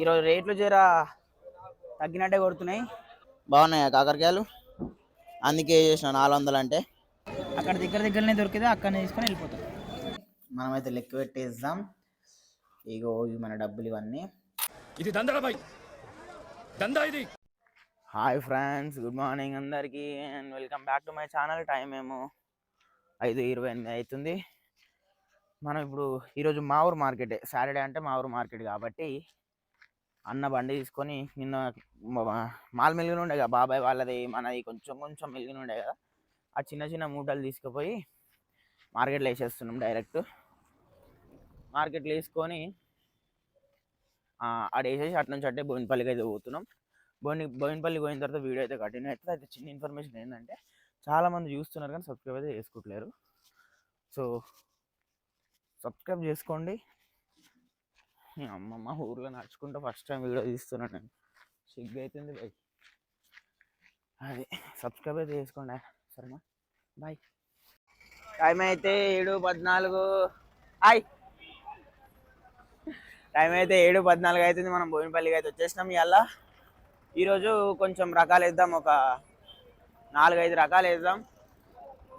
ఈరోజు రేట్లు జర తగ్గినట్టే కొడుతున్నాయి. బాగున్నాయా కాకరకాయలు? అందుకే చేసిన నాలుగు వందలు అంటే. అక్కడ దగ్గర దగ్గరనే దొరికితే అక్కడనే తీసుకొని వెళ్ళిపోతాం. మనమైతే లెక్క పెట్టేద్దాం. ఇగో ఇవి మన డబ్బులు ఇవన్నీ. ఇది బాయ్. దందా ఇది. హాయ్ ఫ్రెండ్స్ గుడ్ మార్నింగ్ అందరికీ. And welcome back to my channel time ఏమో ఐదు ఇరవై ఎనిమిది అవుతుంది. మనం ఇప్పుడు ఈరోజు మా ఊరు మార్కెటే. సాటర్డే అంటే మా ఊరు మార్కెట్ కాబట్టి అన్న బండి తీసుకొని నిన్న మాల్ మెలిగిన ఉండే కదా బాబాయ్ వాళ్ళది మనది కొంచెం కొంచెం మెలిగిన ఉండే కదా ఆ చిన్న చిన్న మూటలు తీసుకుపోయి మార్కెట్లో వేసేస్తున్నాం డైరెక్ట్. మార్కెట్లో వేసుకొని ఆడ వేసేసి అటు నుంచి అట్టే బోయినపల్లికి అయితే పోతున్నాం. బోయిన బోయినపల్లికి పోయిన తర్వాత వీడియో అయితే కంటిన్యూ అవుతుంది అయితే చిన్న ఇన్ఫర్మేషన్ ఏంటంటే చాలా మంది చూస్తున్నారు కానీ సబ్స్క్రైబ్ అయితే చేసుకోవట్లేరు సో సబ్స్క్రైబ్ చేసుకోండి. అమ్మమ్మ ఊర్లో నడుచుకుంటూ ఫస్ట్ టైం వీడియో తీస్తున్నాను నేను. సిగ్గు అవుతుంది బై. అది సబ్స్క్రైబ్ అయితే చేసుకోండి. సరేనా? బాయ్ టైం అయితే ఏడు పద్నాలుగు. హాయ్ టైం అయితే ఏడు పద్నాలుగు అవుతుంది మనం బోయినపల్లికి అయితే వచ్చేసినాం ఇవాళ. ఈరోజు కొంచెం రకాలు వేద్దాం ఒక నాలుగైదు రకాలు వేద్దాం.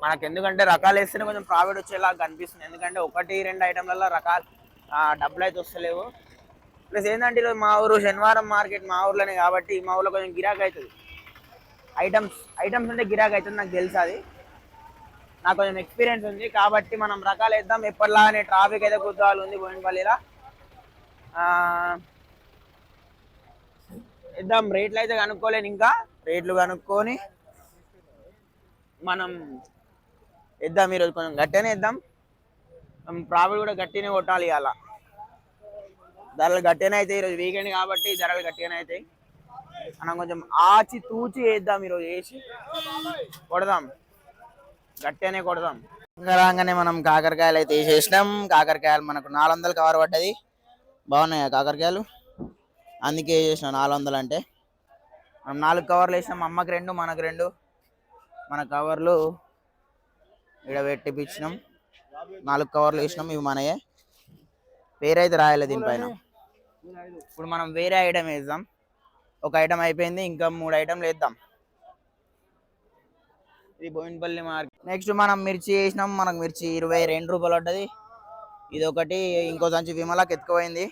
మనకు ఎందుకంటే రకాలు వేస్తేనే కొంచెం ప్రాఫిట్ వచ్చేలాగా కనిపిస్తుంది. ఎందుకంటే ఒకటి రెండు ఐటెంలలో రకాలు డబ్బులు అయితే వస్తలేవు. ప్లస్ ఏంటంటే ఈరోజు మా ఊరు శనివారం మార్కెట్ మా ఊర్లోనే కాబట్టి మా ఊర్లో కొంచెం గిరాక్ అవుతుంది. ఐటమ్స్ ఐటమ్స్ అంటే గిరాక్ అవుతుంది నాకు తెలుసు అది. నాకు కొంచెం ఎక్స్పీరియన్స్ ఉంది కాబట్టి మనం రకాలు వేద్దాం. ఎప్పటిలాగానే ట్రాఫిక్ అయితే కుదరాలు ఉంది బోయినపల్లిలో. వేద్దాం. రేట్లు అయితే కనుక్కోలేను ఇంకా. రేట్లు కనుక్కొని మనం వేద్దాం ఈరోజు కొంచెం గట్టిగానే వేద్దాం. ప్రాఫిట్ కూడా గట్టినే కొట్టాలి ఇవాళ. ధరలు గట్టిగానే అవుతాయి ఈరోజు వీకెండ్ కాబట్టి ధరలు గట్టిగానే అవుతాయి. మనం కొంచెం ఆచి తూచి వేద్దాం ఈరోజు వేసి కొడదాం. గట్టిగానే కొడదాం. ఇంకా రాగానే మనం కాకరకాయలు అయితే వేసేసినాం. కాకరకాయలు మనకు నాలుగు వందలు కవర్ పడ్డది. బాగున్నాయా కాకరకాయలు? అందుకే వేసేసినాం నాలుగు వందలు అంటే. మనం నాలుగు కవర్లు వేసినాం. అమ్మకి రెండు మనకు రెండు. మన కవర్లు ఇక్కడ పెట్టిపించినాం నాలుగు కవర్లు వేసినాం. ఇవి మనయే. పేరైతే రాయలే దీనిపైన. ఇప్పుడు మనం వేరే ఐటమ్ వేద్దాం. ఒక ఐటమ్ అయిపోయింది ఇంకా మూడు ఐటమ్లు వేద్దాం. ఇది బోయినపల్లి మార్కెట్. నెక్స్ట్ మనం మిర్చి వేసినాం మనకు మిర్చి ఇరవై రెండు రూపాయలు పడ్డది. ఇది ఒకటి ఇంకో సంచి విమలాకి ఎత్తుకుపోయింది.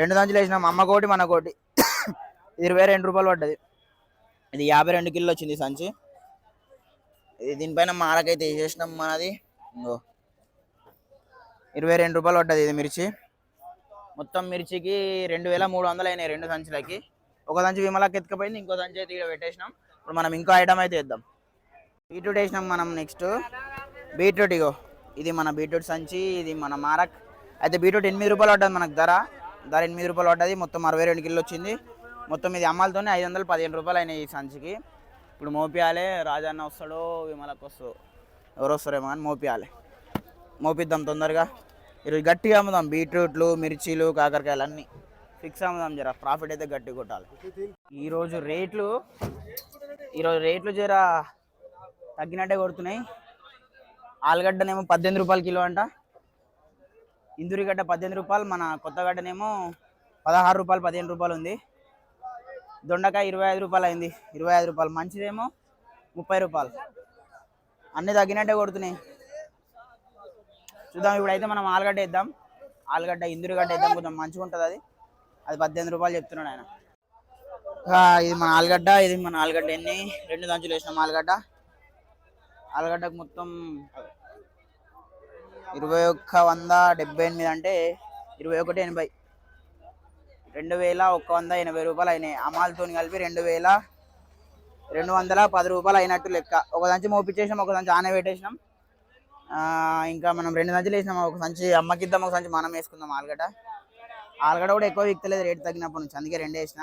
రెండు సంచులు వేసినాం అమ్మకోటి మనకోటి. ఇరవై రెండు రూపాయలు పడ్డది. ఇది యాభై రెండు కిలో వచ్చింది సంచి. ఇది దీనిపైన మారకైతే వేసేసినాం మనది. ఇంకో. ఇరవై రెండు రూపాయలు పడ్డది ఇది మిర్చి. మొత్తం మిర్చికి రెండు వేల మూడు వందలు అయినాయి రెండు సంచులకి. ఒక సంచి విమలకి ఎత్తుకపోయింది ఇంకో సంచి అయితే ఇక్కడ పెట్టేసినాం. ఇప్పుడు మనం ఇంకో ఐటమ్ అయితే వేద్దాం. బీట్రూట్ వేసినాం మనం నెక్స్ట్ బీట్రూట్ ఇగో ఇది మన బీట్రూట్ సంచి ఇది మన మారక్. అయితే బీట్రూట్ ఎనిమిది రూపాయలు పడ్డది మనకు ధర. ధర ఎనిమిది రూపాయలు పడ్డది మొత్తం అరవై రెండు కిలో వచ్చింది. మొత్తం ఇది అమ్మాలతోనే ఐదు వందలు పదిహేను రూపాయలు అయినాయి ఈ సంచికి. ఇప్పుడు మోపియాలే రాజన్న వస్తాడో విమలకు వస్తాడో. ఎవరు వస్తారేమో కానీ మోపియాలే. మోపిద్దాం తొందరగా. ఈరోజు గట్టిగా అమ్ముదాం. బీట్రూట్లు మిర్చీలు కాకరకాయలు అన్నీ. ఫిక్స్ అమ్ముదాం జర. ప్రాఫిట్ అయితే గట్టి కొట్టాలి. ఈరోజు రేట్లు ఈరోజు రేట్లు జర తగ్గినట్టే కొడుతున్నాయి. ఆలుగడ్డనేమో పద్దెనిమిది రూపాయలు కిలో అంట. ఇందురిగడ్డ పద్దెనిమిది రూపాయలు మన కొత్తగడ్డనేమో పదహారు రూపాయలు పదిహేను రూపాయలు ఉంది. దొండకాయ ఇరవై ఐదు రూపాయలు అయింది. ఇరవై ఐదు రూపాయలు. మంచిదేమో ముప్పై రూపాయలు. అన్నీ తగ్గినట్టే కొడుతున్నాయి. చూద్దాం. ఇప్పుడైతే మనం ఆలుగడ్డ వేద్దాం. ఆలుగడ్డ ఇందురుగడ్డ వేద్దాం. కొంచెం మంచిగా ఉంటుంది అది. అది పద్దెనిమిది రూపాయలు చెప్తున్నాడు ఆయన. ఇది మన ఆలుగడ్డ ఇది మన ఆలుగడ్డ ఎన్ని? రెండు దంచులు వేసినాం ఆలుగడ్డ. ఆలుగడ్డకు మొత్తం ఇరవై ఒక్క వంద డెబ్బై ఎనిమిది అంటే ఇరవై ఒకటి ఎనభై. రెండు వేల ఒక్క వంద ఎనభై రూపాయలు అయినాయి. అమాలతో కలిపి రెండు వేల రెండు వందల పది రూపాయలు అయినట్టు లెక్క. ఒక దంచి మోపించేసినాం ఒక దంచి ఆనే పెట్టేసినాం. ఇంకా మనం రెండు సంచులు వేసినాం. ఒక సంచి అమ్మకి ఇద్దాం ఒక సంచి మనం వేసుకుందాం ఆలుగడ్డ. ఆలుగడ్డ కూడా ఎక్కువ విక్కలేదు రేటు తగ్గినప్పటి నుంచి. అందుకే రెండు వేసిన.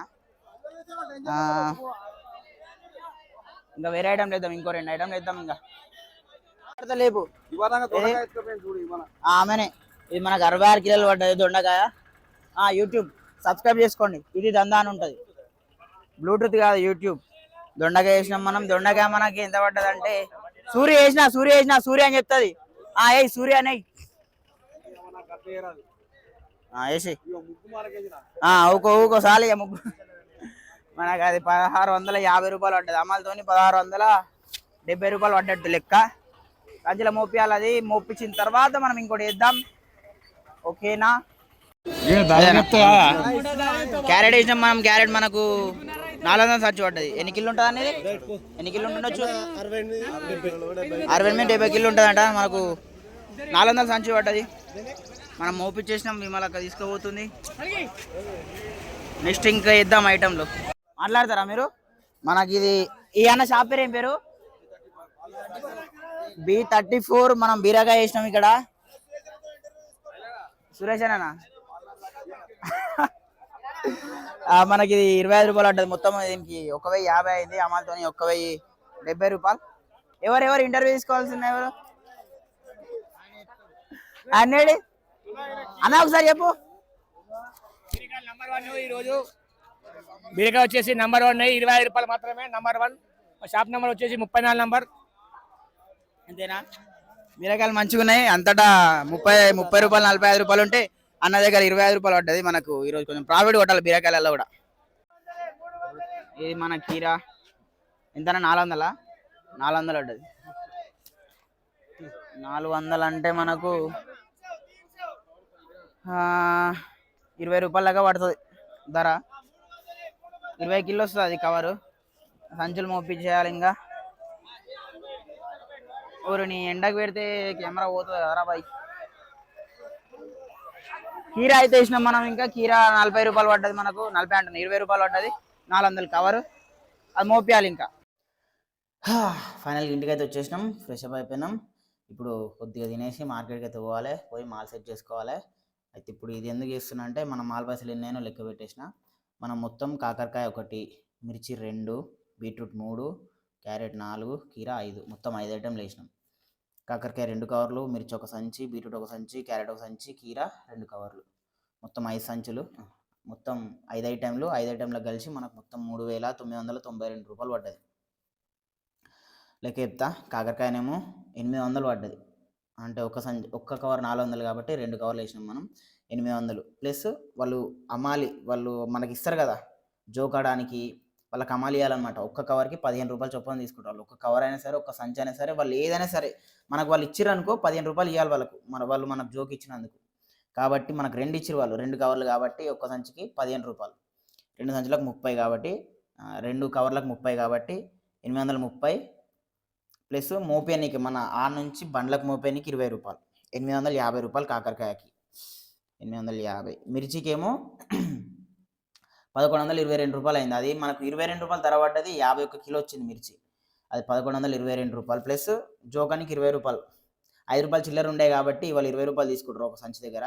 ఇంకా వేరే ఐటమ్ లేద్దాం ఇంకో రెండు ఐటమ్ లేద్దాం ఇంకా. లేపు. ఆమెనే. ఇది మనకు అరవై ఆరు కిలోలు పడ్డది దొండకాయ. ఆ, యూట్యూబ్ సబ్స్క్రైబ్ చేసుకోండి. ఇది దందా అని ఉంటుంది. బ్లూటూత్ కాదు యూట్యూబ్ దొండకాయ వేసినాం మనం. దొండకాయ మనకి ఎంత పడ్డదంటే సూర్య వేసిన సూర్య వేసిన సూర్య అని చెప్తుంది. ఆ ఏ సూర్య అనే. వేసి ఊకో ఊకో సాలి ముగ్గు. మనకు అది పదహారు వందల యాభై రూపాయలు పడ్డది. అమలతోని పదహారు వందల డెబ్బై రూపాయలు పడ్డట్టు లెక్క. సంచిలో మోపియాలి అది మోపించిన తర్వాత మనం ఇంకోటి వేద్దాం ఓకేనా? క్యారెట్ వేసినాం మనం క్యారెట్ మనకు నాలుగు వందల సంచి పడ్డది. ఎన్ని కిలో ఉంటుంది అనేది? ఎన్ని కిలో ఉండొచ్చు అరవై ఎనిమిది డెబ్బై కిలో ఉంటుందంట. మనకు నాలుగు వందల సంచి పడ్డది. మనం మోపించేసినాం విమలక్క తీసుకుపోతుంది. నెక్స్ట్ ఇంకా ఇద్దాం ఐటెంలు. మాట్లాడతారా మీరు? మనకి ఇది ఈ అన్న షాప్ పేరు ఏం పేరు? బి థర్టీ ఫోర్ మనం బీరకాయ వేసినాం ఇక్కడ. సురేష్ అన్న మనకి ఇది ఇరవై ఐదు రూపాయలు ఉంటుంది మొత్తం దీనికి ఒక వెయ్యి యాభై అయింది. అమలుతో ఒక వెయ్యి డెబ్బై రూపాయలు. ఎవరు ఎవరు ఇంటర్వ్యూ తీసుకోవాల్సింది ఎవరు? అన్నేడి? అన్న ఒకసారి చెప్పు. నంబర్ వన్ ఈరోజు బీరకాయ వచ్చేసి నంబర్ వన్ ఇరవై ఐదు రూపాయలు మాత్రమే నంబర్ వన్ షాప్ నెంబర్ వచ్చేసి ముప్పై నాలుగు నంబర్ అంతేనా? బీరకాయలు మంచిగా ఉన్నాయి అంతటా ముప్పై ముప్పై రూపాయలు నలభై ఐదు రూపాయలు ఉంటే అన్న దగ్గర ఇరవై ఐదు రూపాయలు పడ్డది మనకు. ఈరోజు కొంచెం ప్రాఫిట్ కొట్టాలి బీరకాయలలో కూడా. ఇది మన కీరా. ఎంతనా నాలుగు వందలా నాలుగు వందలు పడ్డది. నాలుగు వందలు అంటే మనకు ఆ, ఇరవై రూపాయల దాకా పడుతుంది ధర. ఇరవై కిలో వస్తుంది అది కవరు సంచులు మోపించేయాలి ఇంకా. ఊరు నీ ఎండకు పెడితే కెమెరా పోతుంది కదరా బాయ్. కీరా అయితే వేసినాం మనం ఇంకా. కీరా నలభై రూపాయలు పడ్డది మనకు. నలభై అంటున్నా. ఇరవై రూపాయలు పడ్డది. నాలుగు వందలు కవర్ అది మోపియాలి ఇంకా. ఫైనల్గా ఇంటికి అయితే వచ్చేసినాం. ఫ్రెష్ అప్ అయిపోయినాం. ఇప్పుడు కొద్దిగా తినేసి మార్కెట్కి అయితే పోవాలి. పోయి మాల్ సెట్ చేసుకోవాలి. అయితే ఇప్పుడు ఇది ఎందుకు చేస్తున్నా అంటే మనం మాల్ పైసలు ఎన్నైనా లెక్క పెట్టేసిన మనం మొత్తం కాకరకాయ ఒకటి మిర్చి రెండు బీట్రూట్ మూడు క్యారెట్ నాలుగు కీరా ఐదు. మొత్తం ఐదు ఐటెంలు వేసినాం. కాకరకాయ రెండు కవర్లు మిర్చి ఒక సంచి బీట్రూట్ ఒక సంచి క్యారెట్ ఒక సంచి కీర రెండు కవర్లు. మొత్తం ఐదు సంచులు. మొత్తం ఐదు ఐటెంలు. ఐదు ఐటెంలకు కలిసి మనకు మొత్తం మూడు వేల తొమ్మిది వందల తొంభై రెండు రూపాయలు పడ్డది. లెక్క చెప్తా. కాకరకాయనేమో ఎనిమిది వందలు పడ్డది. అంటే ఒక సంచి ఒక్క కవర్ నాలుగు వందలు కాబట్టి రెండు కవర్లు వేసినాం మనం. ఎనిమిది వందలు. ప్లస్ వాళ్ళు అమ్మాలి వాళ్ళు మనకి ఇస్తారు కదా. జోకడానికి వాళ్ళకి అమ్మాలి ఇవ్వాలన్నమాట ఒక్క కవర్కి పదిహేను రూపాయలు చొప్పున తీసుకుంటారు. వాళ్ళు ఒక్క కవర్ అయినా సరే ఒక్క సంచి అయినా సరే వాళ్ళు ఏదైనా సరే మనకు వాళ్ళు ఇచ్చిర్రు అనుకో పదిహేను రూపాయలు ఇవ్వాలి వాళ్ళకు. మన వాళ్ళు మనకు జోక్ ఇచ్చినందుకు. కాబట్టి మనకు రెండు ఇచ్చిరు వాళ్ళు రెండు కవర్లు కాబట్టి ఒక్క సంచికి పదిహేను రూపాయలు. రెండు సంచులకు ముప్పై కాబట్టి రెండు కవర్లకు ముప్పై కాబట్టి ఎనిమిది వందల ముప్పై ప్లస్ మోపేనికి మన ఆ నుంచి బండ్లకు మోపేనికి ఇరవై రూపాయలు. ఎనిమిది వందల యాభై రూపాయలు కాకరకాయకి. ఎనిమిది వందల యాభై. మిర్చికేమో పదకొండు వందల ఇరవై రెండు రూపాయలు అయింది అది మనకు ఇరవై రెండు రూపాయలు ధర పడ్డది యాభై ఒక్క కిలో వచ్చింది మిర్చి. అది పదకొండు వందల ఇరవై రెండు రూపాయలు. ప్లస్ జోకానికి ఇరవై రూపాయలు. ఐదు రూపాయలు చిల్లర ఉండే కాబట్టి వాళ్ళు ఇరవై రూపాయలు తీసుకుంటారు ఒక సంచి దగ్గర.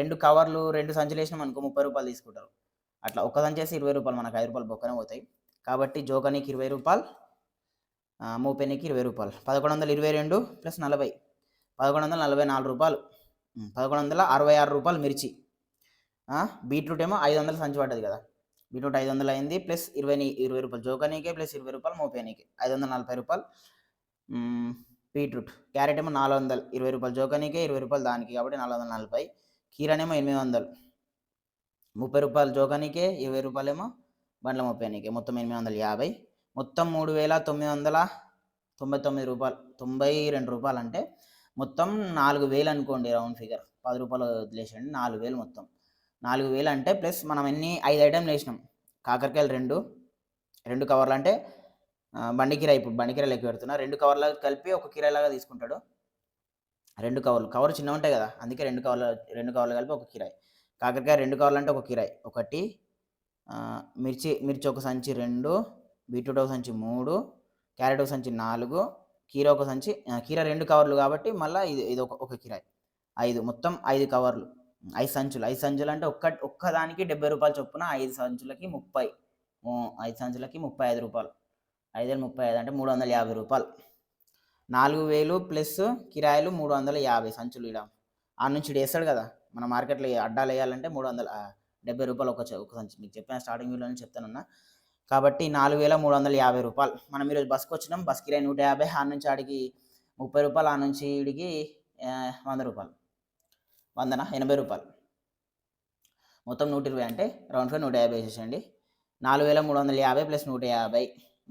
రెండు కవర్లు రెండు సంచులు వేసినాం అనుకో ముప్పై రూపాయలు తీసుకుంటారు. అట్లా ఒక సంచి వేసి ఇరవై రూపాయలు మనకు ఐదు రూపాయలు బొక్కనే పోతాయి. కాబట్టి జోకానికి ఇరవై రూపాయలు మూపెనికి ఇరవై రూపాయలు. పదకొండు వందల ఇరవై రెండు ప్లస్ నలభై. పదకొండు వందల నలభై నాలుగు రూపాయలు. పదకొండు వందల అరవై ఆరు రూపాయలు మిర్చి. బీట్రూట్ ఏమో ఐదు వందలు సంచి పడ్డది కదా. బీట్రూట్ ఐదు వందలు అయింది ప్లస్ ఇరవై ఇరవై రూపాయలు జోకానీకే ప్లస్ ఇరవై రూపాయలు మోపేనీకి ఐదు వందల నలభై రూపాయలు. బీట్రూట్. క్యారెట్ ఏమో నాలుగు వందలు ఇరవై రూపాయలు జోకానీకే ఇరవై రూపాయలు దానికి కాబట్టి నాలుగు వందల నలభై. కీరనేమో ఎనిమిది వందలు. ముప్పై రూపాయలు జోకానీకే ఇరవై రూపాయలేమో బండ్ల ముప్పైనీకే మొత్తం ఎనిమిది వందల యాభై. మొత్తం మూడు వేల తొమ్మిది వందల తొంభై తొమ్మిది రూపాయలు తొంభై రెండు రూపాయలు అంటే మొత్తం నాలుగు వేలు అనుకోండి రౌండ్ ఫిగర్. పది రూపాయలు వదిలేసండి నాలుగు వేలు మొత్తం. నాలుగు వేలు అంటే ప్లస్ మనం ఎన్ని ఐదు ఐటెంలు వేసినాం. కాకరకాయలు రెండు రెండు కవర్లు అంటే బండి కిరాయి ఇప్పుడు బండి కిరాయి లెక్క పెడుతున్నా. రెండు కవర్లు కలిపి ఒక కిరాయిలాగా తీసుకుంటాడు. రెండు కవర్లు కవర్ చిన్న ఉంటాయి కదా అందుకే రెండు కవర్లు రెండు కవర్లు కలిపి ఒక కిరాయి. కాకరకాయ రెండు కవర్లు అంటే ఒక కిరాయి. ఒకటి మిర్చి మిర్చి ఒక సంచి రెండు బీట్రూట్ ఒక సంచి మూడు క్యారెట్ ఒక సంచి నాలుగు కీర ఒక సంచి కీర రెండు కవర్లు కాబట్టి మళ్ళీ ఇది ఇది ఒక ఒక కిరాయి. ఐదు మొత్తం ఐదు కవర్లు. ఐదు సంచులు. ఐదు సంచులు అంటే ఒక్క ఒక్కదానికి డెబ్బై రూపాయలు చొప్పున ఐదు సంచులకి ముప్పై. ఐదు సంచులకి ముప్పై ఐదు రూపాయలు. ఐదు వేలు ముప్పై ఐదు అంటే మూడు వందల యాభై రూపాయలు. నాలుగు వేలు ప్లస్ కిరాయిలు మూడు వందల యాభై సంచులు ఇలా ఆ నుంచి వేస్తాడు కదా. మన మార్కెట్లో అడ్డాలు వేయాలంటే మూడు వందల డెబ్బై రూపాయలు ఒక ఒక సంచి. మీకు చెప్పిన స్టార్టింగ్ వీడియోని చెప్తానన్నా కాబట్టి నాలుగు వేల మూడు వందల యాభై రూపాయలు. మనం ఈరోజు బస్కి వచ్చినాం. బస్ కిరాయి నూట యాభై. ఆ నుంచి ఆడికి ముప్పై రూపాయలు. ఆ నుంచి ఈడికి వంద రూపాయలు. వందన? ఎనభై రూపాయలు. మొత్తం నూట ఇరవై అంటే రౌండ్ ఫైవ్ నూట యాభై వేసేసండి నాలుగు వేల మూడు వందల యాభై ప్లస్ నూట యాభై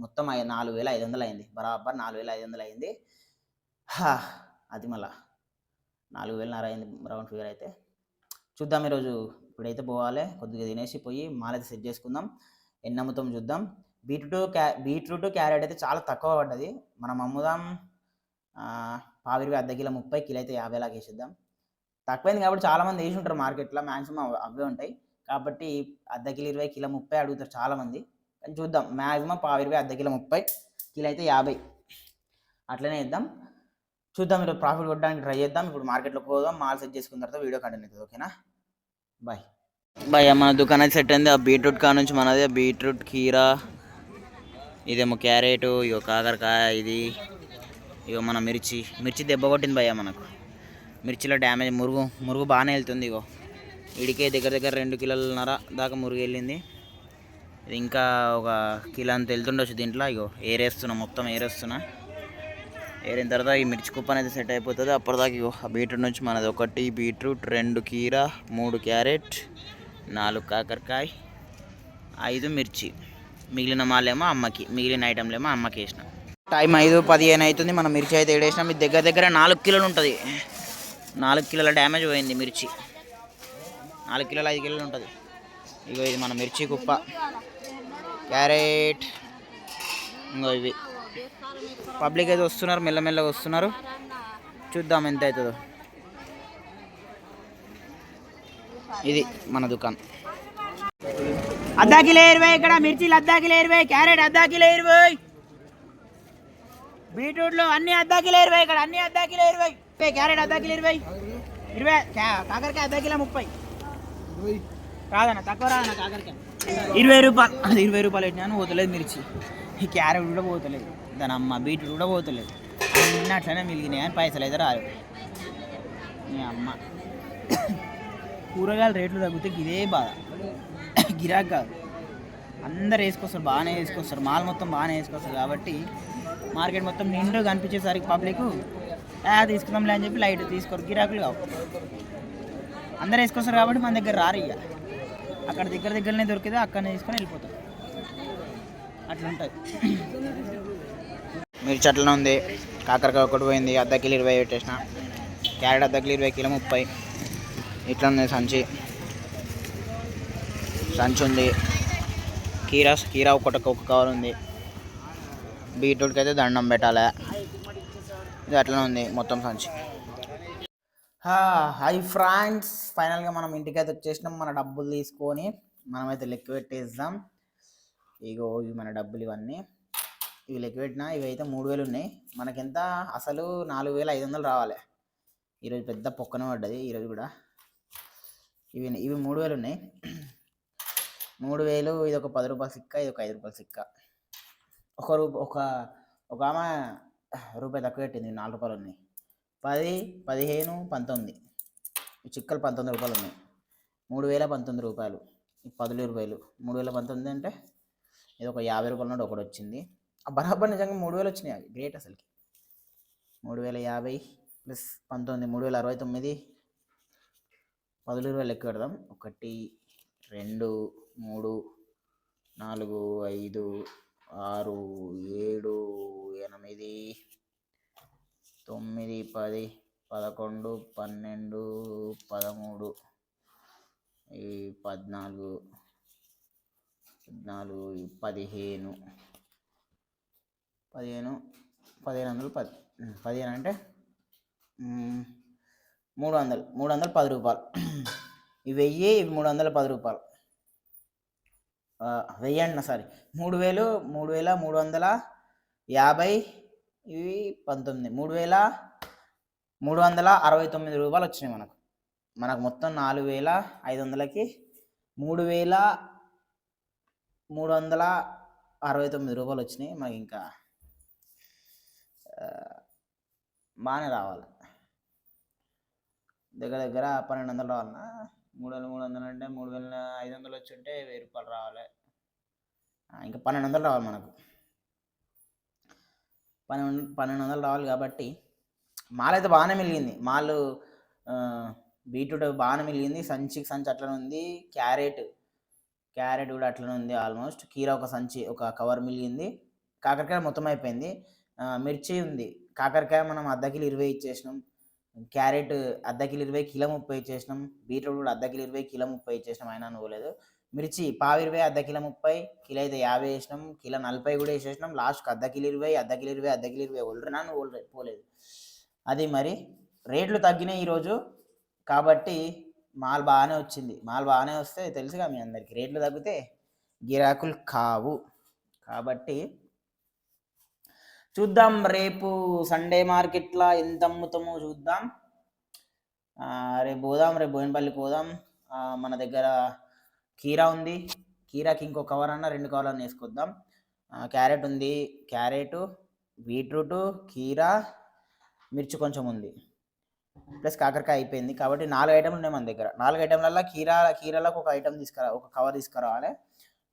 మొత్తం నాలుగు వేల ఐదు వందలు అయింది బరాబర్ నాలుగు వేల ఐదు వందలు అయింది అది మళ్ళా నాలుగు వేలన్నర అయింది రౌండ్ ఫిగర్ అయితే. చూద్దాం ఈరోజు ఇప్పుడైతే పోవాలి. కొద్దిగా తినేసి పోయి మాలైతే సెట్ చేసుకుందాం. ఎన్ని అమ్ముతాం చూద్దాం. బీట్రూట్ క్యా బీట్రూట్ క్యారెట్ అయితే చాలా తక్కువ పడ్డది. మనం అమ్ముదాం. పావిరి అర్ధ కిలో ముప్పై కిలో అయితే యాభై లాగా వేసిద్దాం. తక్కువైంది కాబట్టి చాలామంది వేసి ఉంటారు మార్కెట్లో మ్యాక్సిమం అవే ఉంటాయి. కాబట్టి అర్ధ కిలో ఇరవై కిలో ముప్పై అడుగుతారు చాలామంది. కానీ చూద్దాం మ్యాక్సిమం పావు ఇరవై అర్ధ కిలో ముప్పై కిలో అయితే యాభై. అట్లనే ఇద్దాం చూద్దాం మీరు ప్రాఫిట్ కొట్టడానికి ట్రై చేద్దాం. ఇప్పుడు మార్కెట్లోకి పోదాం మాల్ సెట్ చేసుకున్న తర్వాత వీడియో కంటెంట్ అవుతుంది ఓకేనా బాయ్ బాయ్ మన దుకాణం అయితే సెట్ అయింది. ఆ బీట్రూట్ కా నుంచి మనది బీట్రూట్ కీరా ఇదేమో క్యారెట్ ఇగో కాకరకాయ ఇది ఇగో మన మిర్చి. మిర్చి దెబ్బ కొట్టింది భయ్యా మనకు. మిర్చిలో డ్యామేజ్ మురుగు మురుగు బాగానే వెళ్తుంది ఇగో. ఇడికే దగ్గర దగ్గర రెండు కిలోలన్నర దాకా మురుగు వెళ్ళింది. ఇది ఇంకా ఒక కిలో అంత వెళ్తుండొచ్చు దీంట్లో. ఇగో ఏరేస్తున్నా మొత్తం ఏరేస్తున్నా. ఏరిన తర్వాత ఈ మిర్చి కుప్ప అనేది సెట్ అయిపోతుంది. అప్పటిదాకా ఇగో ఆ బీట్రూట్ నుంచి మనది ఒకటి బీట్రూట్ రెండు కీర మూడు క్యారెట్ నాలుగు కాకరకాయ ఐదు మిర్చి. మిగిలిన మాలేమో అమ్మకి మిగిలిన ఐటెంలేమో అమ్మకి వేసిన. టైం ఐదు పదిహేను అవుతుంది మనం మిర్చి అయితే వేసినాం మీ దగ్గర దగ్గర నాలుగు కిలోలు ఉంటుంది. నాలుగు కిలోల డ్యామేజ్ పోయింది మిర్చి. నాలుగు కిలోలు ఐదు కిలోలు ఉంటుంది. ఇగో ఇది మన మిర్చి కుప్ప. క్యారెట్. ఇంకో ఇవి. పబ్లిక్ అయితే వస్తున్నారు మెల్లమెల్లగా వస్తున్నారు. చూద్దాం ఎంత అవుతుందో ఇది మన దుకాణం. అద్దా కిలో ఇరవై ఇక్కడ మిర్చిలు అద్దా కిలో ఇరవై క్యారెట్ అద్దా కిలో ఇరవై. బీట్రూట్లు అన్ని అద్దా కిలో ఇరవై ఇక్కడ అన్ని అద్దా కిలో ఇరవై. ముప్పై క్యారెట్ అర్ధ కిలో ఇరవై. ఇరవై క్యా- కాకరకాయ అర్ధ కిలో ముప్పై. రాదన్న తక్కువ రాదన్న కాకరకాయ. ఇరవై రూపాయలు అది ఇరవై రూపాయలు పెట్టినాను పోతలేదు మిర్చి. ఈ క్యారెట్ కూడా పోతలేదు. దాని అమ్మ బీట్రూట్ కూడా పోతలేదు. అన్నీ అట్లనే మిగిలినాయి అని పైసలు అయితే రాదు మీ అమ్మ. కూరగాయల రేట్లు తగ్గితే ఇదే బాధ. గిరాక్ కాదు. అందరు వేసుకొస్తారు బాగానే వేసుకొస్తారు. మాల్ మొత్తం బాగానే వేసుకొస్తారు కాబట్టి మార్కెట్ మొత్తం నిండు కనిపించేసరికి పబ్లిక్ తీసుకుందాంలే అని చెప్పి లైట్ తీసుకోరు. గిరాకులు కావు. అందరు వేసుకొస్తారు కాబట్టి మన దగ్గర రారు ఇక అక్కడ దగ్గర దగ్గరనే దొరికితే అక్కడనే తీసుకొని వెళ్ళిపోతాం. అట్లా ఉంటుంది మిర్చి అట్లనే ఉంది. కాకరకాయ ఒకటి పోయింది. అర్ధ కిలో ఇరవై పెట్టేసిన. క్యారెట్ అర్ధ కిలో ఇరవై కిలో ముప్పై. ఇట్లా ఉంది సంచి. సంచి ఉంది. కీరా కీరా ఒకటి ఒక కవర్ ఉంది. బీట్రూట్కి అయితే దండం పెట్టాలి. అట్లనే ఉంది మొత్తం సంచి. Hi friends. ఫైనల్గా మనం ఇంటికైతే వచ్చేసినాం. మన డబ్బులు తీసుకొని మనమైతే లెక్క పెట్టేద్దాం. ఇగో ఇవి మన డబ్బులు ఇవన్నీ. ఇవి లెక్క పెట్టినా ఇవి అయితే మూడు వేలు ఉన్నాయి. మనకెంత? అసలు నాలుగు వేల ఐదు వందలు రావాలి. ఈరోజు పెద్ద పొక్కన పడ్డది ఈరోజు కూడా. ఇవి ఇవి మూడు వేలు ఉన్నాయి. మూడు వేలు ఇది ఒక పది రూపాయల సిక్క ఇది ఒక ఐదు రూపాయల సిక్క. ఒక రూప ఒక ఒక ఆమె రూపాయి తక్కువ పెట్టింది నాలుగు రూపాయలు ఉన్నాయి. పది పదిహేను పంతొమ్మిది. ఈ చిక్కలు పంతొమ్మిది రూపాయలు ఉన్నాయి. మూడు వేల పంతొమ్మిది రూపాయలు. ఈ పదులు రూపాయలు. మూడు వేల పంతొమ్మిది అంటే ఇది ఒక యాభై రూపాయల నుండి ఒకటి వచ్చింది. ఆ బరాబర్ నిజంగా మూడు వేలు వచ్చినాయి అవి. గ్రేట్ అసలుకి. మూడు వేల యాభై ప్లస్ పంతొమ్మిది మూడు వేల అరవై తొమ్మిది. పదులు రూపాయలు ఎక్కువ పెడదాం. ఒకటి రెండు మూడు నాలుగు ఐదు ఆరు ఏడు తొమ్మిది తొమ్మిది పది పదకొండు పన్నెండు పదమూడు ఈ పద్నాలుగు పద్నాలుగు పదిహేను పదిహేను పదిహేను వందలు పది పదిహేను అంటే మూడు వందలు మూడు వందలు పది రూపాయలు. ఇవి వెయ్యి ఇవి మూడు వందల పది రూపాయలు. వెయ్యి అంటున్నా సారీ మూడు వేలు మూడు వేల మూడు వందల యాభై ఇవి పంతొమ్మిది. మూడు వేల మూడు వందల అరవై తొమ్మిది రూపాయలు వచ్చినాయి మనకు. మనకు మొత్తం నాలుగు వేల ఐదు వందలకి మూడు వేల మూడు వందల అరవై తొమ్మిది రూపాయలు వచ్చినాయి. మనకి ఇంకా బాగానే రావాలి. దగ్గర దగ్గర పన్నెండు వందలు రావాలన్నా. మూడు వేల మూడు వందలు అంటే మూడు వేల ఐదు వందలు వచ్చి ఉంటే వెయ్యి రూపాయలు రావాలి. ఇంకా పన్నెండు వందలు రావాలి మనకు. పన్నెండు పన్నెండు వందలు రావాలి కాబట్టి మాల్ అయితే బాగానే మిలిగింది మాల్ బీట్రూట్ బాగానే మిలిగింది సంచికి సంచి అట్లనే ఉంది. క్యారెట్ క్యారెట్ కూడా అట్లనే ఉంది ఆల్మోస్ట్. కీర ఒక సంచి ఒక కవర్ మిలిగింది కాకరకాయ మొత్తం అయిపోయింది. మిర్చి ఉంది. కాకరకాయ మనం అర్ధ కిలో ఇరవై ఇచ్చేసినాం. క్యారెట్ అర్ధ కిలో ఇరవై కిలో ముప్పై ఇచ్చేసినాం. బీట్రూట్ కూడా అర్ధ కిలో ఇరవై కిలో ముప్పై ఇచ్చేసినాం. అయినా నువ్వులేదు. మిర్చి పావు ఇరవై అర్ధ కిలో ముప్పై కిలో అయితే యాభై వేసినాం కిలో నలభై కూడా వేసేసినాం. లాస్ట్కి అర్ధ కిలో ఇరవై అర్ధ కిలో ఇరవై అర్ధ కిలో ఇరవై ఒళ్ళరా నువ్వు పోలేదు. అది మరి రేట్లు తగ్గినాయి ఈరోజు కాబట్టి మాల్ బాగానే వచ్చింది. మాల్ బాగానే వస్తే తెలుసుగా మీ అందరికి. రేట్లు తగ్గితే గిరాకులు కావు. కాబట్టి చూద్దాం రేపు సండే మార్కెట్లో ఎంత అమ్ముతామో చూద్దాం. రేపు పోదాం రేపు బోయినపల్లికి పోదాం. మన దగ్గర కీరా ఉంది. కీరాకి ఇంకో కవర్ అన్న రెండు కవర్ అన్న వేసుకొద్దాం. క్యారెట్ ఉంది. క్యారెట్ బీట్రూట్ కీరా మిర్చి కొంచెం ఉంది. ప్లస్ కాకరకాయ అయిపోయింది. కాబట్టి నాలుగు ఐటమ్లు ఉన్నాయి మన దగ్గర. నాలుగు ఐటెంలలో కీరా కీరాలకు ఒక ఐటెం తీసుకురా ఒక కవర్ తీసుకురావాలి.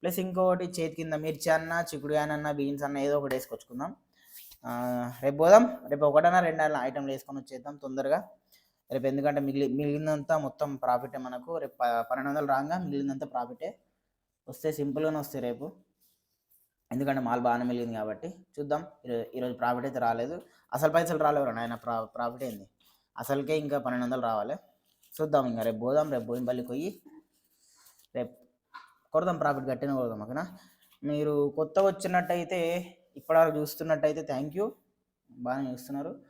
ప్లస్ ఇంకొకటి చేతి కింద మిర్చి అన్న చిక్కుడు బీన్స్ అన్న ఏదో ఒకటి వేసుకొచ్చుకుందాం. రేపు పోదాం. రేపు ఒకటన్నా రెండు ఐటెంలు వేసుకొని వచ్చేద్దాం తొందరగా. రేపు ఎందుకంటే మిగిలి మిగిలినంతా మొత్తం ప్రాఫిటే మనకు. రేపు పన్నెండు వందలు రాగా మిగిలినంత ప్రాఫిటే వస్తే సింపుల్గానే వస్తాయి రేపు. ఎందుకంటే మాల్ బాగానే మిగిలింది కాబట్టి చూద్దాం. ఈరో- ఈరోజు ప్రాఫిట్ అయితే రాలేదు. అసలు పైసలు రాలేవు ఆయన ప్రా ప్రాఫిట్ అయింది అసలుకే ఇంకా పన్నెండు వందలు రావాలి. చూద్దాం ఇంకా రేపు పోదాం. రేపు బోయినపల్లికి పోయి రేపు కొడదాం ప్రాఫిట్ గట్టిన కొడదాం ఓకేనా? మీరు కొత్త వచ్చినట్టయితే ఇప్పటివరకు చూస్తున్నట్టయితే థ్యాంక్ యూ బాగానే చూస్తున్నారు.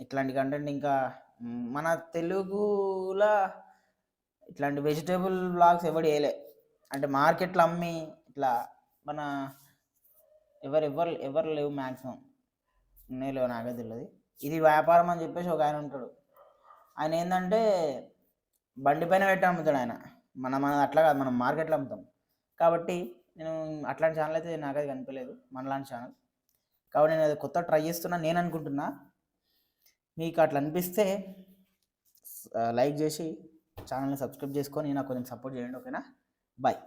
ఇట్లాంటి కంటెంట్ ఇంకా మన తెలుగులో ఇట్లాంటి వెజిటేబుల్ బ్లాగ్స్ ఎవడు వేయలే. అంటే మార్కెట్లో అమ్మి ఇట్లా మన ఎవరు ఎవరు ఎవరు లేవు మ్యాక్సిమం ఉన్నాయి లేవు నాకే తెలియదు ఇది వ్యాపారం అని చెప్పేసి ఒక ఆయన ఉంటాడు. ఆయన ఏంటంటే బండి పైన పెట్టి అమ్ముతాడు ఆయన. మన మన అట్లా కాదు మనం మార్కెట్లో అమ్ముతాం. కాబట్టి నేను అట్లాంటి ఛానల్ అయితే నాకైతే కనిపించలేదు. మనలాంటి ఛానల్ కాబట్టి నేను అది కొత్త ట్రై చేస్తున్నా నేను అనుకుంటున్నా. మీకు అట్లా అనిపిస్తే లైక్ చేసి ఛానల్ని సబ్స్క్రైబ్ చేసుకొని నాకు కొంచెం సపోర్ట్ చేయండి ఓకేనా? బాయ్.